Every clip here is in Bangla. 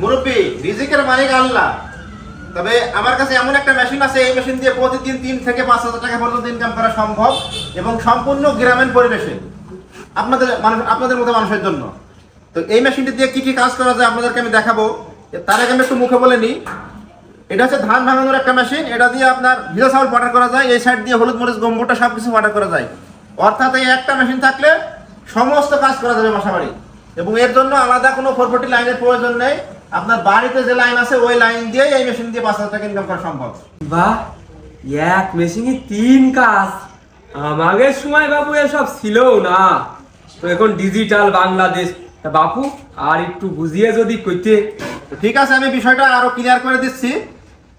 মুরব্বী, রিজিকের মালিক আল্লাহ। তবে আমার কাছে এমন একটা মেশিন আছে, এই মেশিন দিয়ে প্রতিদিন তিন থেকে পাঁচ হাজার টাকা পর্যন্ত ইনকাম করা সম্ভব এবং সম্পূর্ণ গ্রামীণ পরিবেশে। আপনাদের মানুষ, আপনাদের মতো মানুষের জন্য। তো এই মেশিনটি দিয়ে কি কি কাজ করা যায় আপনাদেরকে আমি দেখাবো। তার আগে আমি একটু মুখে বলে নিই। এটা হচ্ছে ধান ভাঙানোর একটা মেশিন এটা দিয়ে আপনার ভিজা চাউল পাটার করা যায়, এই সাইড দিয়ে হলুদ, মরিচ গম্বুটা সব কিছু পাটার করা যায়। অর্থাৎ এই একটা মেশিন থাকলে সমস্ত কাজ করা যাবে বাসাবাড়ি এবং এর জন্য আলাদা কোনো ফোর ফোর্টি লাইনের প্রয়োজন নেই। আপনার বাড়িতে যে লাইন আছে ওই লাইন দিয়ে এই মেশিন দিয়ে পাঁচ হাজার টাকা ইনকাম করা সম্ভব। বাহ এক মেশিনে তিন কাজ। আমাদের সময় বাবু এসব ছিল না। তো এখন ডিজিটাল বাংলাদেশ। তা বাপু আর একটু বুঝিয়ে যদি কইতে। ঠিক আছে আমি বিষয়টা আরও ক্লিয়ার করে দিচ্ছি।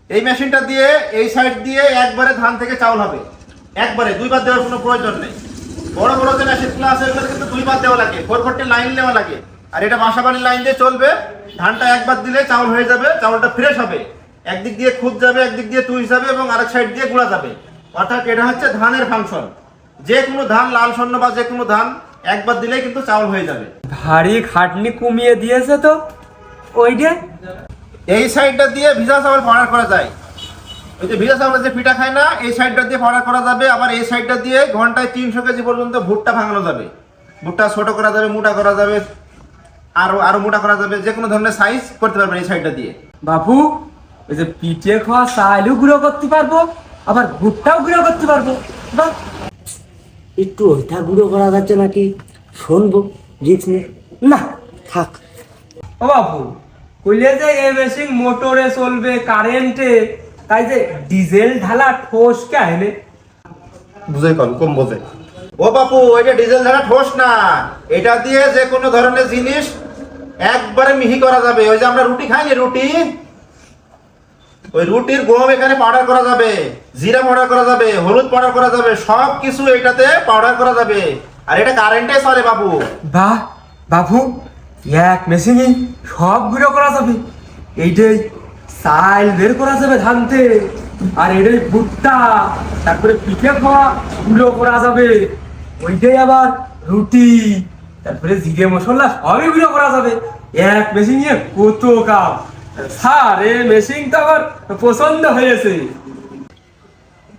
এই মেশিনটা দিয়ে এই সাইড দিয়ে একবারে ধান থেকে চাউল হবে। একবারে দুইবার দেওয়ার কোনো প্রয়োজন নেই। বড় বড় যে মেশিনগুলো আছে ওগুলো কিন্তু দুইবার দেওয়া লাগে। ফোর ফোরটি লাইন নেওয়া লাগে। আর এটা বাসাবাড়ির লাইন দিয়ে চলবে। ধানটা একবার দিলে চাউল হয়ে যাবে চাউলটা ফ্রেশ হবে। একদিক দিয়ে খুদ যাবে একদিক দিয়ে তুই যাবে এবং আরেক সাইড দিয়ে গুঁড়া যাবে। অর্থাৎ এটা হচ্ছে ধানের ফাংশন যে কোনো ধান লাল স্বর্ণ বা যে কোনো ধান একবার দিলেই কিন্তু চাউল হয়ে যাবে। ভারী খাটনি কমিয়ে দিয়েছে তো? ওইটা এই সাইডটা দিয়ে ভিজা চাউল পাউডার করা যায়। ওই যে ভিজা চাউলের যে পিঠা খায় না এই সাইডটা দিয়ে পাউডার করা যাবে। আবার এই সাইডটা দিয়ে ঘন্টায় তিনশো কেজি পর্যন্ত ভুট্টা ভাঙানো যাবে। ভুট্টা ছোট করা যাবে মোটা করা যাবে। আরও আরও মোটা করা যাবে যে কোনো ধরনের সাইজ করতে পারবেন এই সাইডটা দিয়ে। বাপু ওই যে পিঠে খাওয়া চাইলেও গুঁড়ো করতে পারব আবার ভুট্টাও গুঁড়ো করতে পারব। বাহ একটু ওইটা গুঁড়ো করা যাচ্ছে নাকি? শুনব রিক্স নে না থাক। ও বাপু কইলে যে এই মেশিন মোটরে চলবে কারেন্টে তাই যে ডিজেল ঢালা ঠোস কে কাহিনে বুঝে কম কম বোঝে। ও বাপু এটা ডিজেল ধারা ঠোস না। এটা দিয়ে যে কোনো ধরনের জিনিস একবারে মিহি করা যাবে। ওই যে আমরা রুটি খাই না, রুটি? ওই রুটির গম এখানে পাউডার করা যাবে, জিরা পাউডার করা যাবে, হলুদ পাউডার করা যাবে সব কিছু এটাতে পাউডার করা যাবে। আর এটা কারেন্টে চলে বাবু বাহ, বাপু, এক মেশিনে সব গুঁড়ো করা যাবে। এইটাই চাল বের করা যাবে ধানতে, আর এটাই ভুট্টা, তারপরে পিঠে খাওয়া গুঁড়ো করা যাবে। ওইটাই আবার রুটি তারপরে জিরে মশলা সবই গুঁড়ো করা যাবে। এক মেশিনে কত কাম স্যার এই মেশিন তো আমার পছন্দ হয়েছে।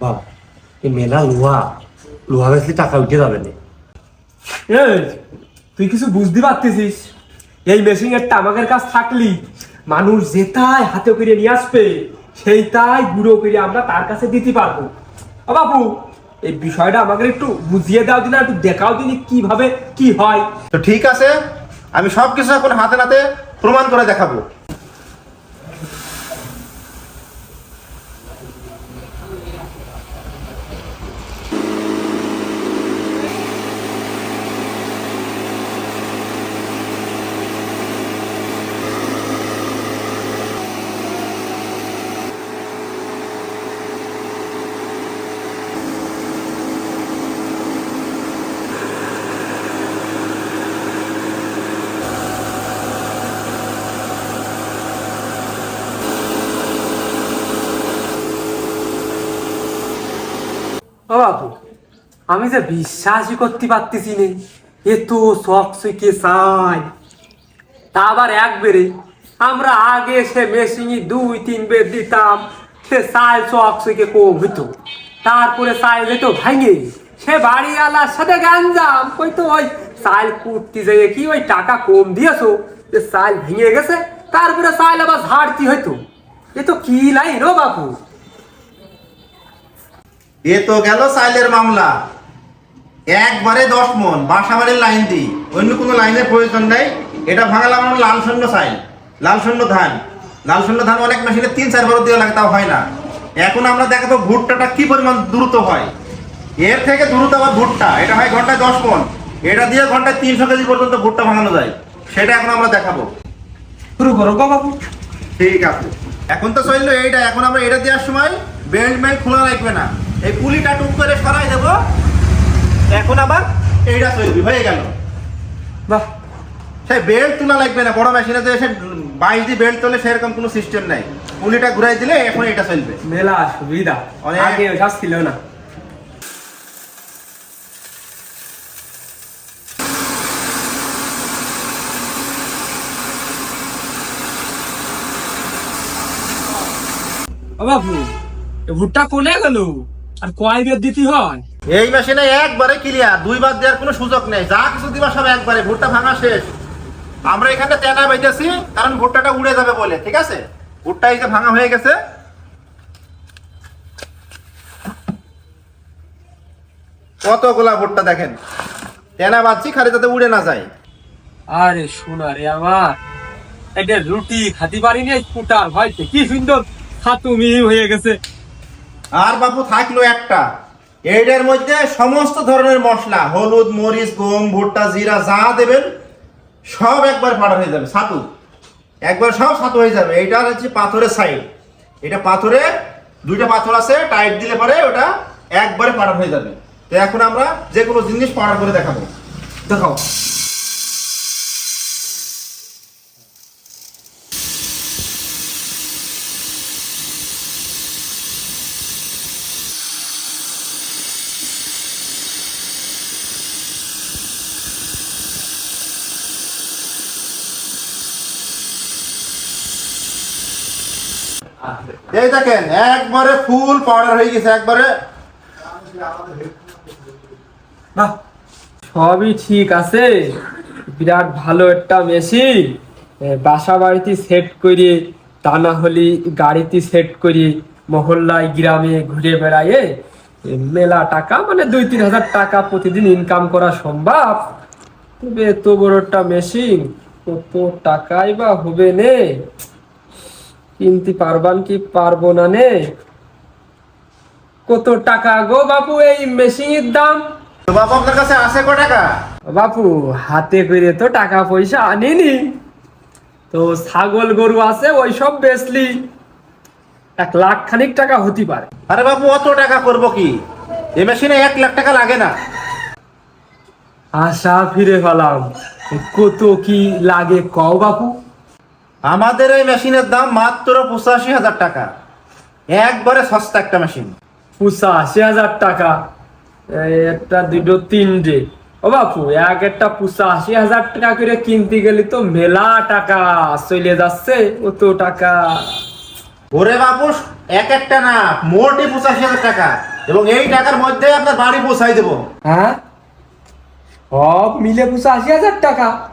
বাবা এই মেলা লোহা। লোহা বেশি টাকা উঠে যাবে না। এই তুই কিছু বুঝতে পারতেছিস? এই মেশিনের তামাকের কাজ থাকলি মানুষ যেটাই হাতে করে নিয়ে আসবে সেইটাই গুঁড়ো করে আমরা তার কাছে দিতে পারব। বাবু এই বিষয়টা আমাকে একটু বুঝিয়ে দাও দিন, একটু দেখাও দিন কীভাবে কি হয়। তো ঠিক আছে, আমি সব কিছু এখন হাতে নাতে প্রমাণ করে দেখাবো ও বাবু আমি যে বিশ্বাসই করতে পারতেছি নে এত শখ কে চাই। তা আবার একবারে আমরা আগে সে মেশিনে দুই, তিন বের দিতাম। সে চাল চক থেকে কম হইতো। তারপরে চাল যেত ভাঙে। সে বাড়িওয়ালার সাথে গাঞ্জাম। কই তো ওই চাল কুটতে যেয়ে কি ওই টাকা কম দিয়েছ? যে চাল ভেঙে গেছে, তারপরে চাল আবার ঝাড়তি হইতো। এ তো কি লাইন ও বাপু? এ তো গেল সাইলের মামলা। একবারে দশ মন বাসাবাড়ির লাইন দিই অন্য কোনো লাইনের প্রয়োজন নেই। এটা ভাঙালাম আমরা লাল শূন্য সাইল লাল শূন্য ধান। লাল শূন্য ধান অনেক মেশিনে তিন চার বারো দেওয়া লাগে তাও হয় না। এখন আমরা দেখাবো ভুট্টাটা কি পরিমাণ দ্রুত হয়। এর থেকে দ্রুত আবার ভুট্টা এটা হয় ঘন্টায় দশ মন। এটা দিয়ে ঘন্টায় তিনশো কেজি পর্যন্ত ভুট্টা ভাঙানো যায়। সেটা এখন আমরা দেখাবো। শুরু করো বাবু। ঠিক আছে। এখন তো চলল এইটা এখন আমরা এটা দেওয়ার সময় বেল্ট মেল্ট খোলা রাখবে না। এই পুলিটা টুক করে সরাই দেবো। এখন আবার এইটা তৈরি হয়ে গেল। বাহ। বেল্ট তোলা লাগবে না বড় মেশিনে বাইশ দিয়ে বেল্ট তোলে সেরকম কোনো সিস্টেম নাই। ঘুরাই দিলে এখন এটা চলবে। মেলা সুবিধা অনেক বাবু ভুট্টা কোনে গেল? আর কয় বের দিতে হয়? এই মেশিনে একবারে ক্লিয়ার দুইবার দেওয়ার কোনো সুযোগ নেই। যা কিছু দিবা সব একবারে ভুট্টা ভাঙা শেষ। আমরা এখানে তেনা কারণ ভুট্টাটা উড়ে যাবে বলে ঠিক আছে? ভুট্টা এই যে ভাঙা হয়ে গেছে। কতগুলা ভুট্টা দেখেন? তেনা বাচ্চি খালি যাতে উড়ে না যায়। আরে শোনা রে আমার একটা রুটি খাতে পারিনি ফুটার ভয়তে কি সুন্দর খাতুমি হয়ে গেছে। আর বাপু থাকল একটা। এইটার মধ্যে সমস্ত ধরনের মশলা, হলুদ, মরিচ, গম, ভুট্টা, জিরা, যা দেবেন, সব একবার ফাটা হয়ে যাবে, ছাতু। একবার সব ছাতু হয়ে যাবে। এইটা হচ্ছে পাথরের সাইড এটা পাথরে দুইটা পাথর আছে টাইট দিলে পরে ওটা একবারে পাড়া হয়ে যাবে। তো এখন আমরা যে কোনো জিনিস পাড়া করে দেখাবো। দেখাও। এই দেখেন একবারে ফুল পাউডার হয়ে গেছে একবারে। বাহ, সবই ঠিক আছে। বিরাট ভালো একটা মেশিন বাসা বাড়িতে সেট করে তা না হলে গাড়িতে সেট করে মহল্লায় গ্রামে ঘুরে বেড়ায় এ, মেলা টাকা মানে দুই তিন হাজার টাকা প্রতিদিন ইনকাম করা সম্ভব। তবে এত বড় একটা মেশিন কত টাকাই বা হবে নে? কিনতে পারবান কি পারব না নে? কত টাকা গো বাপু এই মেশিনের দাম? বাবা আপনার কাছে আছে ক টাকা? বাপু হাতে করে তো টাকা পয়সা আনিনি। তো ছাগল গরু আছে ওই সব বেচলি। এক লাখ খানিক টাকা হতে পারে। আরে বাপু অত টাকা করব কি? এই মেশিনে এক লাখ টাকা লাগে না। আশা ফিরে পেলাম। কত কি লাগে কও বাপু। আমাদের এই মেশিনের দাম মাত্র পঁচাশি হাজার টাকা। একবারে সস্তা একটা মেশিন। পঁচাশি হাজার টাকা। একটা দুটো তিনটে। ও বাপু এক একটা পঁচাশি হাজার টাকা করে কিনতে গেলে তো মেলা টাকা চলে যাচ্ছে অত টাকা? ওরে বাবু এক একটা না মোটই পঁচাশি হাজার টাকা। এবং এই টাকার মধ্যে আপনার বাড়ি পৌঁছাই দেবো। হ্যাঁ? সব মিলে পঁচাশি হাজার টাকা।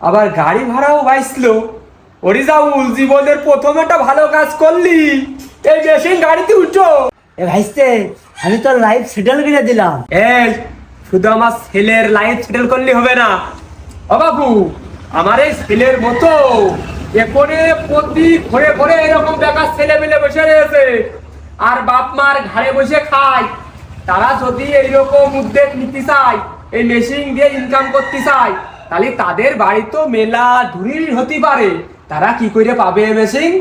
আবার গাড়ি ভাড়াও বাইসলো অরিজাউল জীবনের প্রথম একটা ভালো কাজ করলি। এই মেশিন গাড়িতে উঠো এ ভাইস্তে আমি তো লাইফ সেটেল করে দিলাম। এই শুধু আমার ছেলের লাইফ সেটেল করলে হবে না। ও বাবু আমার এই ছেলের মতো এরপরে প্রতি ঘরে ঘরে এরকম বেকার ছেলে মেলে বসে রয়েছে। আর বাপ মার ঘাড়ে বসে খায়। তারা যদি এইরকম উদ্যোগ নিতে চায় এই মেশিন দিয়ে ইনকাম করতে চায় তাহলে তাদের বাড়ি তো মেলা ধুরির হতে পারে। তারা কি করে পাবে মেশিন?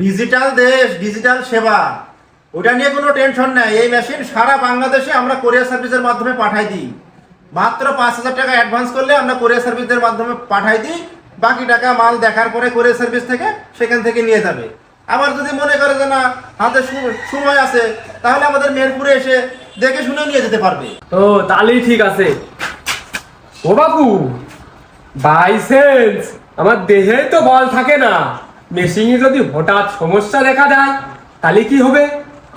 ডিজিটাল দেশ ডিজিটাল সেবা। ওটা নিয়ে কোনো টেনশন নাই। এই মেশিন সারা বাংলাদেশে আমরা কোরিয়ার সার্ভিসের মাধ্যমে পাঠাই দিই। মাত্র পাঁচ হাজার টাকা অ্যাডভান্স করলে আমরা কোরিয়ার সার্ভিসের মাধ্যমে পাঠাই দিই। বাকি টাকা মাল দেখার পরে কোরিয়ার সার্ভিস থেকে সেখান থেকে নিয়ে যাবে। আবার যদি মনে করে যে না হাতে সময় আছে তাহলে আমাদের মেরপুরে এসে দেখে শুনে নিয়ে যেতে পারবে। তো তাহলেই ঠিক আছে। ও বাবু বাইসেন্স আমার দেহে তো বল থাকে না। মেশিনে যদি হঠাৎ সমস্যা দেখা দেয়, তাহলে কি হবে?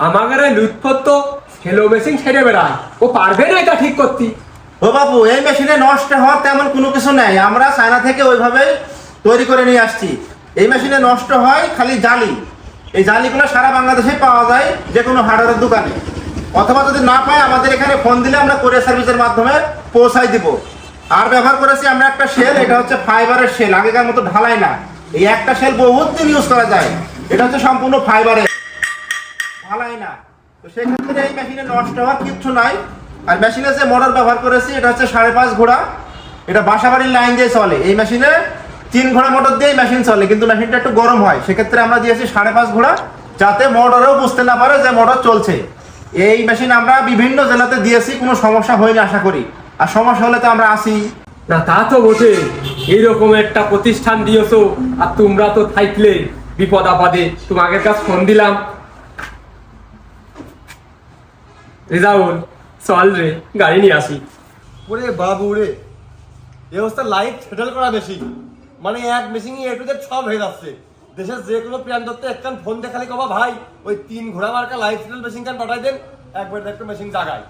আমাদের লুৎফত তো সেলো মেশিন ছেড়ে বেড়ায়। ও পারবে না এটা ঠিক করতে। ও বাবু, এই মেশিনে নষ্ট হওয়ার তেমন কোনো কিছু নেই। আমরা চায়না থেকে ওইভাবে তৈরি করে নিয়ে আসছি। এই মেশিনে নষ্ট হয় খালি জালি। এই জালিগুলো সারা বাংলাদেশে পাওয়া যায় যে কোনো হার্ডওয়্যারের দোকানে। অথবা যদি না পায়, আমাদের এখানে ফোন দিলে আমরা কোরিয়ার সার্ভিসের মাধ্যমে পৌঁছাই দিব। আর ব্যবহার করেছি আমরা একটা শেল এটা হচ্ছে ফাইবারের শেল আগেকার মতো ঢালাই না। এই একটা শেল বহুত দিন ইউজ করা যায়। এটা হচ্ছে সম্পূর্ণ ফাইবারের ঢালাই না। তো সেক্ষেত্রে এই মেশিনে নষ্ট হওয়ার কিচ্ছু নাই। আর মেশিনে যে মোটর ব্যবহার করেছি, এটা হচ্ছে সাড়ে পাঁচ ঘোড়া। এটা বাসাবাড়ির লাইন দিয়ে চলে। এই মেশিনে তিন ঘোড়া মোটর দিয়েই মেশিন চলে, কিন্তু মেশিনটা একটু গরম হয়। সেক্ষেত্রে আমরা দিয়েছি সাড়ে পাঁচ ঘোড়া, যাতে মোটরেও বুঝতে না পারে যে মোটর চলছে। এই মেশিন আমরা বিভিন্ন জেলাতে দিয়েছি, কোনো সমস্যা হয়নি, আশা করি। আর সমস্যা হলে তো আমরা আসি। না তা তো বটে। এইরকম একটা প্রতিষ্ঠান দিয়েছ আর তোমরা তো থাকলে বিপদ আপদে। তোমাদের কাছে ফোন দিলাম। রেজাউল চল রে গাড়ি নিয়ে আসি। ওরে বাবু রে এই অবস্থা লাইফ সেটেল করা বেশি। মানে এক মেশিন এ টু জেড সব হয়ে যাচ্ছে। দেশের যে কোনো প্রান্ততে একখান ফোন দেখালে কবা ভাই ওই তিন ঘোড়া মার্কা লাইফ স্টাইল মেশিন কান পাঠাই দেন। একবার একটা মেশিন জাগায়।